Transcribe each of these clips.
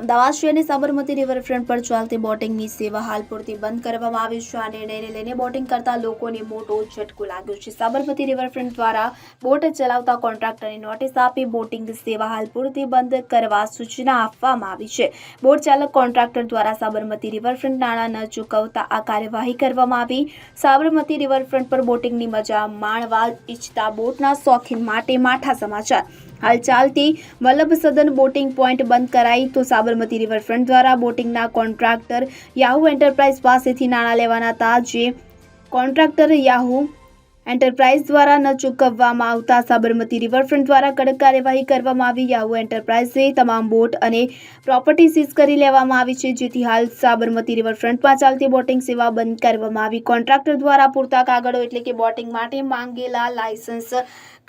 અમદાવાદ શહેરની સાબરમતી રિવરફ્રન્ટ પર ચાલતી બોટિંગની સેવા હાલ પૂરતી બંધ કરવામાં આવી છે આ નિર્ણયને લઈને બોટિંગ કરતા લોકોને મોટો ઝટકો લાગ્યો છે. સાબરમતી રિવરફ્રન્ટ દ્વારા બોટ ચલાવતા કોન્ટ્રાક્ટરને નોટિસ આપી બોટિંગ સેવા હાલ પૂરતી બંધ કરવા સૂચના આપવામાં આવી છે. બોટ ચાલક કોન્ટ્રાક્ટર દ્વારા સાબરમતી રિવરફ્રન્ટ નાણાં ન ચૂકવતા આ કાર્યવાહી કરવામાં આવી. સાબરમતી રિવરફ્રન્ટ પર બોટિંગની મજા માણવા ઈચ્છતા બોટના શોખીન માટે માઠા સમાચાર. હાલ ચાલતી વલ્લભ સદન બોટિંગ પોઈન્ટ બંધ કરાઈ તો સાબરમતી રિવરફ્રન્ટ દ્વારા બોટિંગના કોન્ટ્રાક્ટર યાહુ એન્ટરપ્રાઇઝ પાસેથી નાણાં લેવાના હતા, જે કોન્ટ્રાક્ટર યાહુ એન્ટરપ્રાઇઝ દ્વારા ન ચૂકવવામાં આવતા સાબરમતી રિવરફ્રન્ટ દ્વારા કડક કાર્યવાહી કરવામાં આવી. યાહુ એન્ટરપ્રાઇઝે તમામ બોટ અને પ્રોપર્ટી સીઝ કરી લેવામાં આવી છે. જેથી હાલ સાબરમતી રિવરફ્રન્ટમાં ચાલતી બોટિંગ સેવા બંધ કરવામાં આવી. કોન્ટ્રાક્ટર દ્વારા પૂરતા કાગળો એટલે કે બોટિંગ માટે માંગેલા લાયસન્સ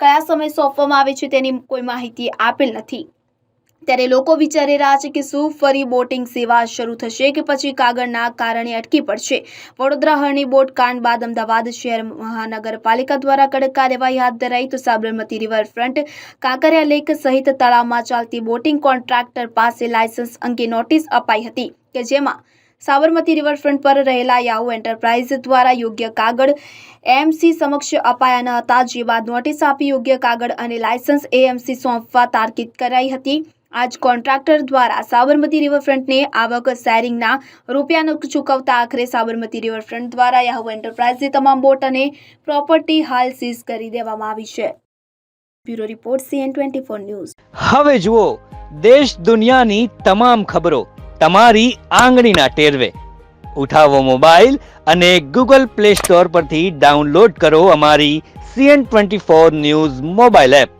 કયા સમય સોંપવામાં આવે છે તેની કોઈ માહિતી આપેલ નથી. ત્યારે લોકો વિચારી રહ્યા છે કે શું ફરી બોટિંગ સેવા શરૂ થશે કે પછી કાગળના કારણે અટકી પડશે. વડોદરા હરણી બોટ કાંડ બાદ અમદાવાદ શહેર મહાનગરપાલિકા દ્વારા કડક કાર્યવાહી હાથ ધરાઈ તો સાબરમતી રિવરફ્રન્ટ કાંકરિયા લેક સહિત તળાવમાં ચાલતી બોટિંગ કોન્ટ્રાક્ટર પાસે લાયસન્સ અંગે નોટિસ અપાઈ હતી કે જેમાં સાબરમતી રિવરફ્રન્ટ પર રહેલા યાહુ એન્ટરપ્રાઇઝ દ્વારા યોગ્ય કાગળ એમસી સમક્ષ અપાયા ન હતા, જે બાદ નોટિસ આપી યોગ્ય કાગળ અને લાયસન્સ એએમસી સોંપવા તાર્કિત કરાઈ હતી. આજ કોન્ટ્રાક્ટર દ્વારા સાબરમતી રિવરફ્રન્ટને આવક શેરિંગના રૂપિયાનો ચૂકવતા આખરે સાબરમતી રિવરફ્રન્ટ દ્વારા યાહુ એન્ટરપ્રાઇઝની તમામ બોટ અને પ્રોપર્ટી હાલ સીઝ કરી દેવામાં આવી છે. Bureau report CN twenty four news. હવે જુઓ, દેશ દુનિયાની તમામ ખબરો તમારી આંગળીના ટેરવે. ઉઠાવો મોબાઈલ અને ગૂગલ પ્લે સ્ટોર પરથી ડાઉનલોડ કરો અમારી CN twenty four news mobile app.